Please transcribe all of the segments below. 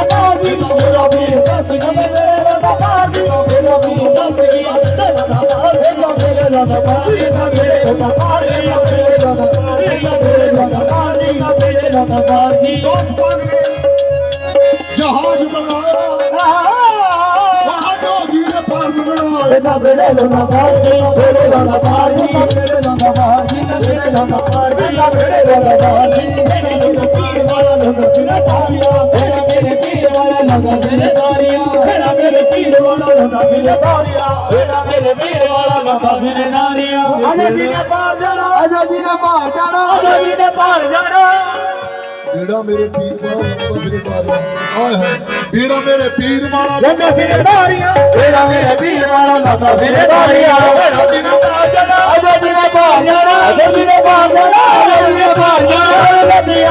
ਦਾ ਬਾਜੀ ਮੇਰਾ ਵੀਰ ਦੱਸ ਗਿਆ ਮੇਰੇ ਦਾ ਬਾਜੀ ਮੇਰਾ ਵੀਰ ਦੱਸ ਗਿਆ ਮੇਰੇ ਦਾ ਬਾਜੀ ਮੇਰੇ ਦਾ ਬਾਜੀ ਮੇਰੇ ਦਾ ਬਾਜੀ ਮੇਰੇ ਦਾ ਬਾਜੀ ਮੇਰੇ ਦਾ ਬਾਜੀ ਲਗਾ ਤੇਰੇ ਤਾਰੀਆ ਮੇਰਾ ਮੇਰੇ ਪੀਰ ਵਾਲਾ ਲਗਾ ਤੇਰੇ ਤਾਰੀਆ ਮੇਰਾ ਮੇਰੇ ਪੀਰ ਵਾਲਾ ਲਗਾ ਤੇਰੇ ਨਾਰੀਆ ਅਜੇ ਜੀ ਨੇ ਪਾਰ ਜਾਣਾ ਅਜੇ ਜੀ ਨੇ ਪਾਰ ਜਾਣਾ ਅਜੇ ਜੀ ਨੇ ਪਾਰ ਜਾਣਾ ਜਿਹੜਾ ਮੇਰੇ ਪੀਰ ਵਾਲਾ ਲੰਬਾ ਤਾਰਿਆ ਆਏ ਹਾਏ ਜਿਹੜਾ ਮੇਰੇ ਪੀਰ ਵਾਲਾ ਲੰਗਾ ਫਿਰੇ ਤਾਰੀਆ ਮੇਰਾ ਮੇਰੇ ਪੀਰ ਵਾਲਾ ਲਗਾ ਤੇਰੇ ਤਾਰੀਆ ਮੇਰਾ ਜੀ ਨੇ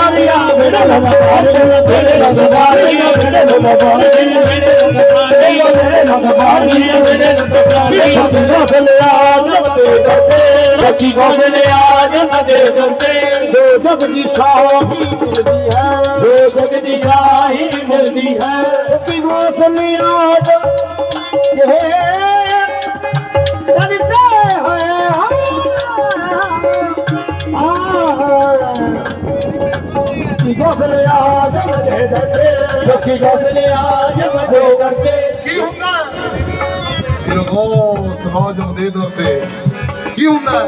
ਆ ਗਿਆ ਮੇਰੇ ਜਾਣਾ ਮੇਰੇ ਜਾਣਾ ਮੇਰੇ ਜਾਣਾ ਮੇਰੇ ਜਾਣਾ ਮੇਰੇ ਲਗਾ ਪਾਰ ਜਾਣਾ ਮੇਰੇ ਲਗਾ ਪਾਰ ਜਾਣਾ ਬਿਨਾ ਬਲਿਆ ਜਗਤੇ ਕਰਤੇ ਰੱਖੀ ਗੋਬਲੇ ਆ ਜਗਤੇ ਕਰਤੇ ਦੋ ਜਗ ਦੀ ਸ਼ਾਹੀ ਮਿਲਦੀ ਹੈ ਦੋ ਜਗ ਦੀ ਸ਼ਾਹੀ ਮਿਲਦੀ ਹੈ ਕਿ ਗੋਸਲੀਆਂ ਇਹ ਕਵਿਤੇ ਹੋਏ ਹਾਂ ਕਿ ਗੋਸਲੇ ਆ ਜਗਤੇ ਕਰਤੇ ਰੱਖੀ ਗੋਸਲੇ ਆ ਜਗਤੇ ਕਰਤੇ ਕੀ ਹੁੰਦਾ ਫਿਰਗੋ ਸਮਾਜ ਦੇ ਦਰ ਤੇ ਕੀ ਹੁੰਦਾ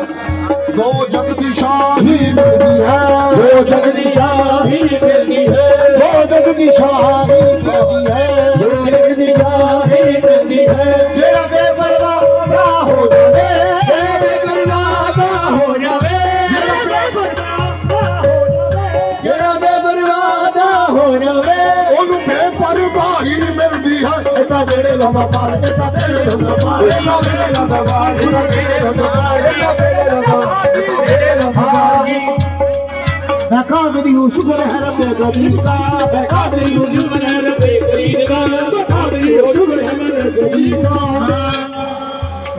ਦੋ ਜਗ ਦੀ ਸ਼ਾਹੀ ਮਿਲਦੀ ਹੈ ਦੋ ਜਗ ਦੀ ਸ਼ਾਹੀ ਮਿਲਦੀ ਹੈ ਦੋ ਜਗ ਦੀ ਸ਼ਾਹੀ ਮਿਲਦੀ ਹੈ ਦੋ ਜਗ ਦੀ ਸ਼ਾਹੀ ਮਿਲਦੀ ਹੈ ਜਿਹੜਾ ਬੇਪਰਵਾਹ ਮਿਲਦੀ ਜਿਹੜੇ ਲੰਮਾ ਪਾਰ ਇਹਦਾ ਜਿਹੜੇ ਲੰਮਾ ਪਾਰ ਇਹਦਾ ਜਿਹੜੇ ਲੰਮਾ ਪਾਰ ਇਹਦਾ ਜਿਹੜੇ ਲੰਮਾ ਪਾਰ ਇਹਦਾ ਜਿਹੜੇ ਲੰਮਾ ਪਾਰ ਇਹਦਾ ਜਿਹੜੇ ਲੰਮਾ ਪਾਰ ਮੈਂ ਕਾਦਰੀ ਸ਼ੁਕਰ ਹੈ। ਰੱਬੇ ਕਬੀਰ ਦਾ ਮੈਂ ਕਾਦਰੀ ਨੂੰ ਹੈ ਰੱਬੇ ਕਰੀਮ ਦਾ ਮੈਂ ਕਾਦਰੀ ਸ਼ੁਕਰ ਹੈ ਮੇਰੇ ਕਰੀਮ ਦਾ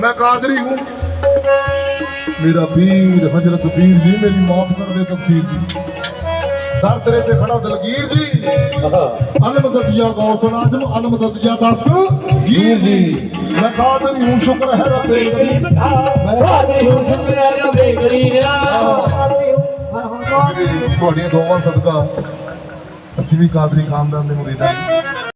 ਮੈਂ ਕਾਦਰੀ ਹੂੰ ਮੇਰਾ ਪੀਰ ਹਜ਼ਰਤ ਪੀਰ ਜੀ, ਮੇਰੀ ਮਾਫ ਕਰ ਦੇ ਤਫਸੀਰ ਜੀ। ਦਰ ਤੇਰੇ ਤੇ ਖੜਾ ਦਲਗੀਰ ਜੀ। ਅਲਮ ਦਦਿਆ ਗੌਸ ਨਾਜ਼ਮ ਅਲਮ ਦਦਿਆ ਦਸ। ਗੀਰ ਜੀ। ਮੈਂ ਕਾਦਰੀ ਹੂੰ ਸ਼ੁਕਰ ਹੈ ਰੱਬੇ ਕਰੀਮ ਮੈਂ ਕਾਦਰੀ ਨੂੰ ਸ਼ੁਕਰ ਹੈ ਰੱਬੇ ਕਰੀਮ ਦਾ ਤੁਹਾਡੀਆਂ ਦੋਵਾਂ ਸਦਕਾ ਅਸੀਂ ਵੀ ਕਾਦਰੀ ਖਾਨਦਾਨ ਦੇ ਮੁਰੀਦ। ਹਾਂ